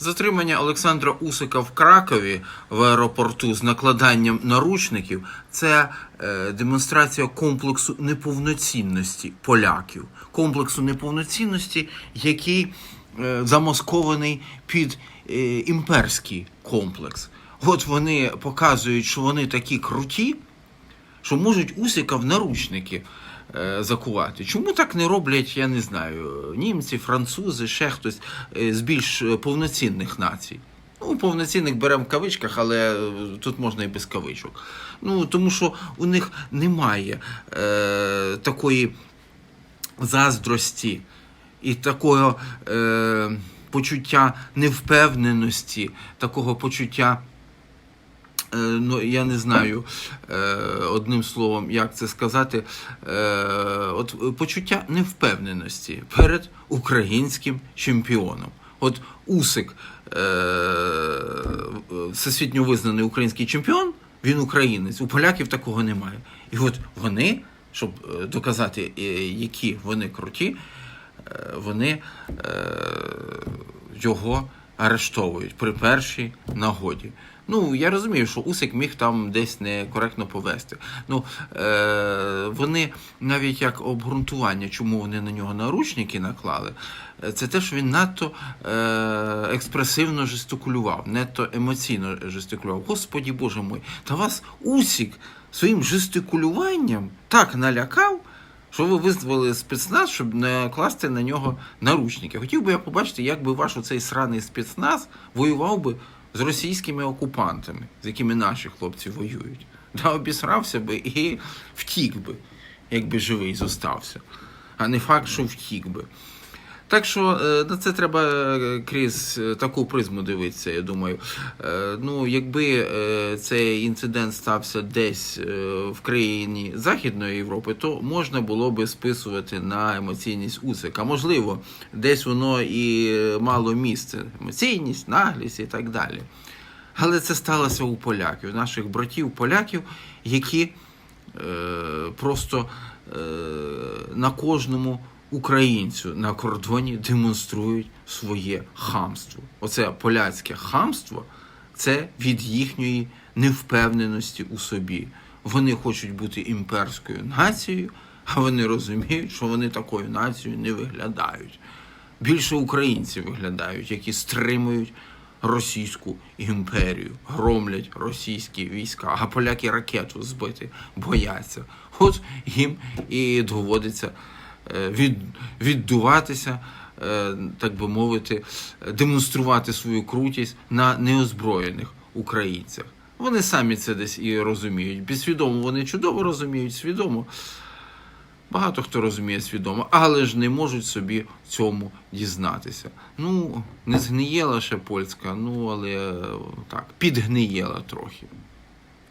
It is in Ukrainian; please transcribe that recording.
Затримання Олександра Усика в Кракові в аеропорту з накладанням наручників це е, демонстрація комплексу неповноцінності поляків, комплексу неповноцінності, який е, замаскований під е, імперський комплекс. От вони показують, що вони такі круті, що можуть Усика в наручники закувати. Чому так не роблять, я не знаю, німці, французи, ще хтось е, з більш е, повноцінних націй. Ну, повноцінних беремо в кавичках, але е, тут можна і без кавичок. Ну, тому що у них немає е, такої заздрості і такого е, почуття невпевненості, такого почуття. Е, Ну, я не знаю е, одним словом, як це сказати. Е, от почуття невпевненості перед українським чемпіоном. От Усик, всесвітньо визнаний український чемпіон, він українець. У поляків такого немає. І от вони, щоб доказати, які вони круті, вони його арештовують при першій нагоді. Ну, я розумію, що Усик міг там десь некоректно повести. Ну, е, вони навіть як обґрунтування, чому вони на нього наручники наклали, е, це те, що він надто е, експресивно жестикулював, надто емоційно жестикулював. Господі Боже мой, та вас Усик своїм жестикулюванням так налякав, що ви визвали спецназ, щоб не класти на нього наручники. Хотів би я побачити, як би ваш оцей сраний спецназ воював би з російськими окупантами, з якими наші хлопці воюють. Та обісрався би і втік би, якби живий зостався. А не факт, що втік би. Так що е, на це треба е, крізь е, таку призму дивитися, я думаю. Ну, якби цей інцидент стався десь в країні Західної Європи, то можна було би списувати на емоційність Усика. Можливо, десь воно і мало місце. Емоційність, наглість і так далі. Але це сталося у поляків, наших братів поляків, які е, просто е, на кожному українцю на кордоні демонструють своє хамство. Оце поляцьке хамство це від їхньої невпевненості у собі. Вони хочуть бути імперською нацією, а вони розуміють, що вони такою нацією не виглядають. Більше українці виглядають, які стримують Російську імперію, громлять російські війська, а поляки ракету збити бояться. От їм і доводиться від, віддуватися, е, так би мовити, демонструвати свою крутість на неозброєних українцях. Вони самі це десь і розуміють. Підсвідомо вони чудово розуміють, свідомо. Багато хто розуміє свідомо, але ж не можуть собі цьому дізнатися. Ну, не згниєла ще польська, ну але е, так, підгниєла трохи.